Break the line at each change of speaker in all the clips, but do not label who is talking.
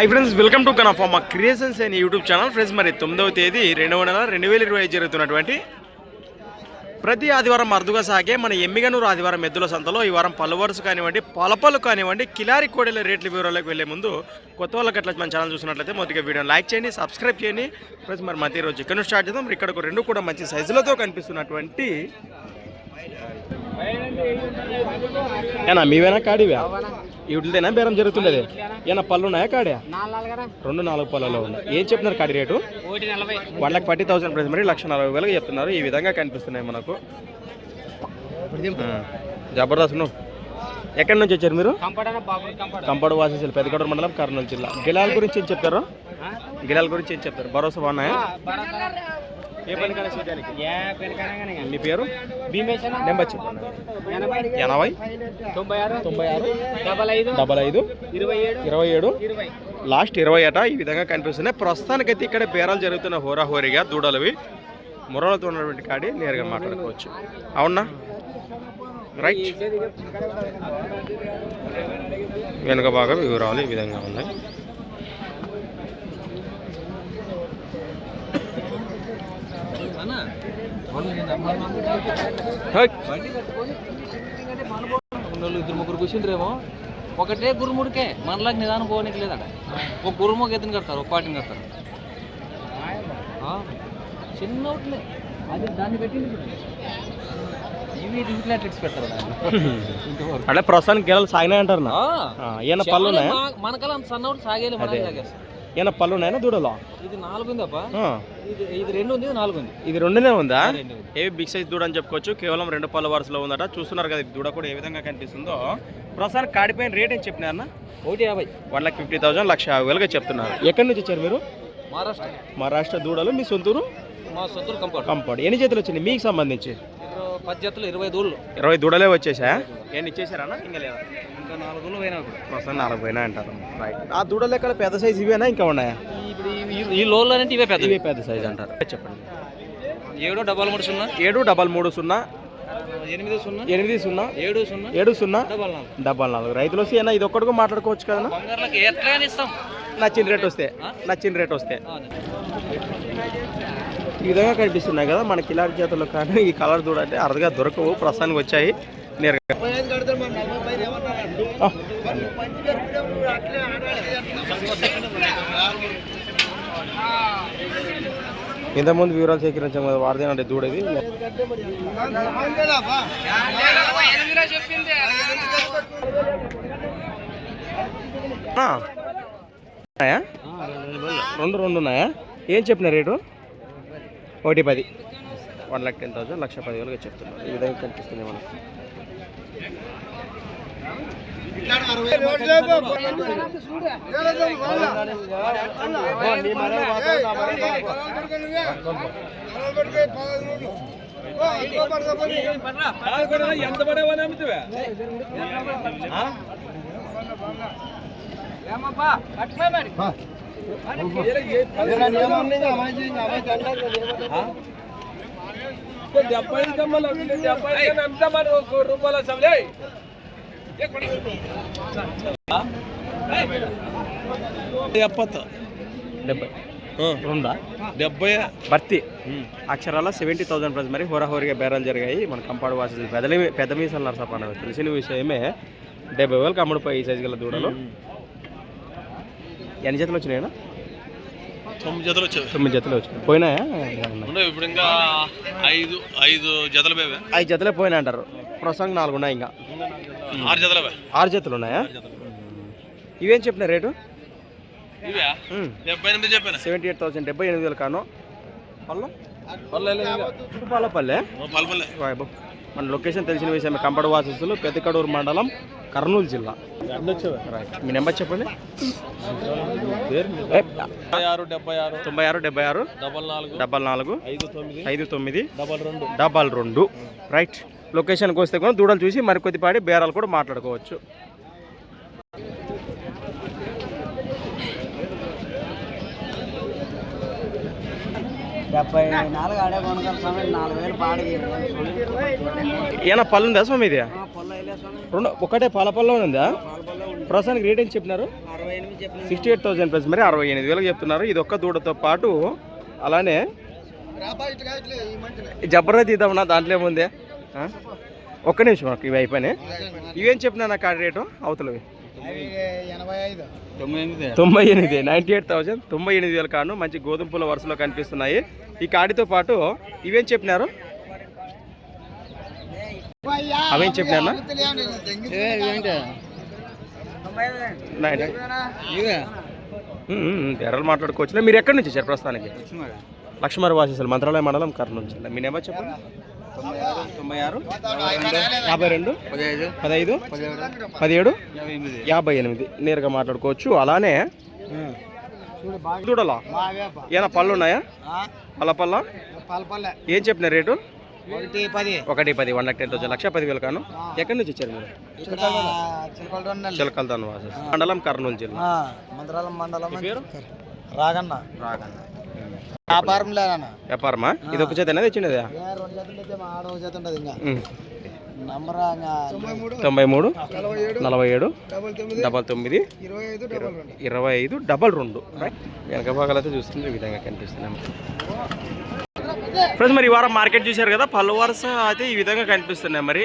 High friends welcome to కనఫా మా creations అనే యూట్యూబ్ ఛానల్ ఫ్రెండ్స్ మరి తొమ్మిదవ తేదీ రెండవ నెల రెండు వేల ఇరవై ఐదు జరుగుతున్నటువంటి ప్రతి ఆదివారం అరుదుగా సాగే మన ఎమ్మిగనూరు ఆదివారం ఎద్దుల సంతలో ఈ వారం పలు వరుస కానివ్వండి పలపలు కానివ్వండి కిలారి కోడెల రేట్ల వివరాలకు వెళ్ళే ముందు కొత్త వాళ్ళకి అట్లా మన ఛానల్ చూసినట్లయితే మొదటిగా వీడియోని లైక్ చేయండి సబ్స్క్రైబ్ చేయండి. ప్లస్ మరి మధ్య రోజు ఇక్కడ స్టార్ట్ చేద్దాం. ఇక్కడ రెండు కూడా మంచి సైజులతో కనిపిస్తున్నటువంటి ఏనా మీవేనా కాడివా? వీటిదేనా బేరం జరుగుతుండేది. ఏనా పళ్ళు ఉన్నాయా కాడియా? రెండు నాలుగు పళ్ళలో ఉన్నాయి. ఏం చెప్తున్నారు కాడి rate? One lakh forty thousand price మరి లక్ష నలభై వేలకు చెప్తున్నారు. ఈ విధంగా కనిపిస్తున్నాయి మనకు. జబర్దస్త్ నువ్వు. ఎక్కడి నుంచి వచ్చారు మీరు?
కంపడ
కంపడు వాసేసారు మండలం కర్నూలు జిల్లా. గిలాల గురించి ఏం చెప్తారు గిలాల గురించి ఏం చెప్తారు భరోసా బాగున్నాయా? ఏ పని కానీ. పేరు? నెంబర్ చెప్పండి
ఎనభై? తొంభై ఆరు?
తొంభై ఆరు.
డబల్ ఐదు?
డబల్ ఐదు.
ఇరవై ఏడు?
ఇరవై ఏడు. లాస్ట్ ఇరవై అట. ఈ విధంగా కనిపిస్తున్నాయి. ప్రస్తుతానికైతే ఇక్కడ బేరాలు జరుగుతున్న హోరాహోరీగా దూడలవి మురళతో ఉన్నటువంటి కాడి నేరుగా మాట్లాడుకోవచ్చు. అవునా? రైట్. వెనుక భాగం వివరాలు ఈ విధంగా ఉన్నాయి హై.
ఉన్నోళ్ళు ఇద్దరు ముగ్గురు కూర్చుంటారేమో ఒకటే గురుముడికే మనలాగా నిదానం పోనీకి లేదట. ఒక గురుముకి ఎత్తుని కడతారు ఒక పాటిని కడతారు. ఆ, చిన్న ఒకటిలే అది దాన్ని పెట్టింది.
అంటే ప్రస్తుతానికి గెలలు సాగినాయి అంటారు నా.
ఆ,
ఈయన పళ్ళు
చాలా
ఉన్నాయా?
మా- మనకలా అంత సన్న ఒకటి సాగేది
అదే.
మనకి సాగేస్తాం.
ఈయన పళ్ళు ఉన్నాయా దూడలో?
ఇది నాలుగు
ఆ.
ఇది ఇది రెండు ఉంది నాలుగు ఉంది
ఇది రెండునే ఉందా?
రెండు ఉంది.
ఏవి బిగ్ సైజ్ దూడ అని చెప్పుకోవచ్చు. కేవలం రెండు పళ్ళ వరుసలో ఉందట. చూస్తున్నారు కదా దూడ కూడా ఏ విధంగా కనిపిస్తుందో. ప్రస్తుతానికి కాడిపోయిన రేట్ ఏం చెప్పినారన్న
ఒకటి యాభై.
వన్ లాక్ ఫిఫ్టీ థౌసండ్ లక్ష యాభై వేలుగా చెప్తున్నారు. ఎక్కడి నుంచి వచ్చారు మీరు?
మహారాష్ట్ర.
మహారాష్ట్ర దూడలు. మీ సొంతూరు?
మా సొంతూరు కంపౌండ్.
కంపౌండ్. ఎన్ని చేతులు వచ్చింది మీకు సంబంధించి?
పది జతలు ఇరవై దూళ్ళు
ఇరవై దూడలే వచ్చేసా ఎన్ని ఇచ్చేసారన్నా? ఇంకా లేదా?
నాలుగు పోయినా కూడా.
ప్రస్తుతం నాలుగు పోయినా అంటారు. రైట్ ఆ దూడలు ఎక్కడ పెద్ద సైజ్ ఇవేనా ఇంకా ఉన్నాయా?
ఇప్పుడు ఈ- ఈ లోన్లు అంటే ఇవే పెద్ద
ఇవే పెద్ద సైజ్ అంటారు. చెప్పండి.
ఏడు డబల్ మూడు సున్నా?
ఏడు డబల్ మూడు సున్నా?
ఎనిమిది సున్నా?
ఎనిమిది సున్నా?
ఏడు సున్నా?
ఏడు సున్నా?
డబల్ నాలుగు.
డబల్ నాలుగు. రైతులు వస్తే ఇది ఒక్కడికి మాట్లాడుకోవచ్చు కదా
బంగారులకు ఎట్లగానే ఇస్తాం.
నచ్చిన రేట్ వస్తే. నచ్చిన రేట్ వస్తే. ఈ విధంగా కనిపిస్తున్నాయి కదా మన కిలారి చేతుల్లో కానీ ఈ కలర్ చూడండి అరుదుగా దొరకవు. ప్రస్తుతానికి వచ్చాయి. ఇంతకుముందు వివరాలు సేకరించాం కదా వారదేనంటే దూడది. ఉన్నాయా? రెండు రెండు ఉన్నాయా? ఏం చెప్పిన రేటు? ఒకటి పది. వన్ ల్యాక్ టెన్ థౌసండ్ లక్ష పది వేలుగా చెప్తున్నారు. ఈ విధంగా కనిపిస్తుంది మనకు.
ఎంత పడేవని అమ్ముతావా ఏమప్పా కట్టలే మరి
డెబ్బై
డెబ్బై రూపాయలు
రెండా?
డెబ్బై.
భర్తీ. అక్షరాల సెవెంటీ థౌసండ్ ప్రైస్ మరి హోరాహోరీగా బేరాలు జరిగాయి. మన కంపాడు వాసి పెద్ద పెద్ద మీసాలు అన్నది తెలిసిన విషయమే డెబ్బై వేలకు అమ్ముడుపోయి ఈ సైజు గల దూడలు. ఎన్ని జతలు వచ్చినాయా
తొమ్మిది జతలు వచ్చాయి.
తొమ్మిది జతలు వచ్చినాయి. పోయినాయా?
ఇప్పుడు ఇంకా ఐదు ఐదు జతలు
ఐదు జతలే పోయినాయి అంటారు. ప్రస్తుతానికి నాలుగు ఉన్నాయి ఇంకా.
ఆరు జతలు
ఆరు జతలు ఉన్నాయా? ఇవేం చెప్పిన రేటు?
ఇవే? డెబ్బై ఎనిమిది చెప్పాను.
సెవెంటీ ఎయిట్ థౌసండ్ డెబ్బై ఎనిమిది వేలు కాను. పల్ల పాలపల్లె
పల్పల్లె
వాయబో. మన లొకేషన్ తెలిసిన విషయమే. కంపడ వాసస్తులు పెద్దకడూరు మండలం కర్నూలు జిల్లా. మీ నెంబర్ చెప్పండి. తొంభై ఆరు డెబ్బై ఆరు.
డబల్ నాలుగు. ఐదు తొమ్మిది. డబల్ రెండు.
రైట్ లొకేషన్కి వస్తే కూడా దూడలు చూసి మరి కొద్దిపాటి బేరాలు కూడా మాట్లాడుకోవచ్చు.
డెబ్బై నాలుగు ఆడే కొనగల నాలుగు వేలు
ఏనా పళ్ళు ఉందా స్వామి. ఇది? రెండు ఒకటే పాల పళ్ళు ఉందా? ప్రస్తుతానికి రేట్ ఏం చెప్పినారు? Sixty eight thousand plus. మరి అరవై ఎనిమిది వేలకు చెప్తున్నారు. ఇది ఒక్క దూడతో పాటు అలానే ఈ జబర్దస్త్ ఇద్దామన్నా దాంట్లో ఏముంది? ఒక్క నిమిషం ఇవి అయిపోయినాయి. ఇవేం చెప్పినా నాకు ఆ రేటు? అవతలవి. తొంభై ఎనిమిది నైంటీ ఎయిట్ థౌసండ్ తొంభై ఎనిమిది వేల కాను మంచి గోధుమ పూల వరుసలో కనిపిస్తున్నాయి. ఈ కాడితో పాటు ఇవేం చెప్పినారు? అవేం చెప్పినారు? ధరలు మాట్లాడుకోవచ్చు మీరు ఎక్కడి నుంచి వచ్చారు ప్రస్తుతానికి? లక్ష్మణ వాసేసలు మంత్రాలయ మండలం కర్నూలు జిల్లా. మీ నెంబర్ చెప్పండి. తొంభై ఆరు యాభై రెండు
పదిహేడు
పదహైదు పదిహేడు
యాభై ఎనిమిది.
నేరుగా మాట్లాడుకోవచ్చు. అలానే చూడాలా? ఏమైనా పళ్ళు ఉన్నాయా పళ్ళ పళ్ళ ఏం చెప్పిన రేటు?
ఒకటి పది.
ఒకటి పది వన్ లాక్ టెన్ థౌసండ్. లక్ష పదివేలు కాను. ఎక్కడి నుంచి వచ్చారు మీరు? వాసస్ మండలం కర్నూలు జిల్లా.
మండలం
మీ పేరు?
రాగన్న.
వ్యాపారమా? ఇది ఒక చేత తెచ్చినదా
ఏ రెండు జతలు అయితే మా ఆడ ఒక జత ఉండదు ఇంకా.
ఉమ్.
నంబర్ తొంభై మూడు నలభై ఏడు డబల్ తొమ్మిది
ఇరవై ఐదు డబల్ రెండు. వెనక భాగాలైతే చూస్తుంది ఈ విధంగా కనిపిస్తున్నాం ఫ్రెండ్స్ మరి ఈ వారం మార్కెట్ చూశారు కదా? పళ్ళు వరుస అయితే ఈ విధంగా కనిపిస్తున్నాయి మరి.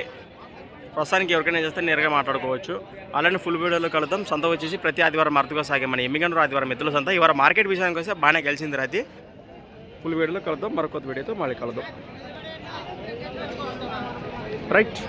ప్రస్తుతానికి ఎవరికైనా చేస్తే నేరుగా మాట్లాడుకోవచ్చు. అలానే ఫుల్ వీడియోలో కలుద్దాం. సంత వచ్చేసి ప్రతి ఆదివారం అర్థగా సాగే మన ఎమ్మిగనూరు ఆదివారం ఎద్దుల సంత. ఈ వారం మార్కెట్ విషయానికి వస్తే బాగానే గెలిచింది రాతి. ఫుల్ వీడియోలో కలుద్దాం మరొక వీడియోతో మళ్ళీ కలుద్దాం రైట్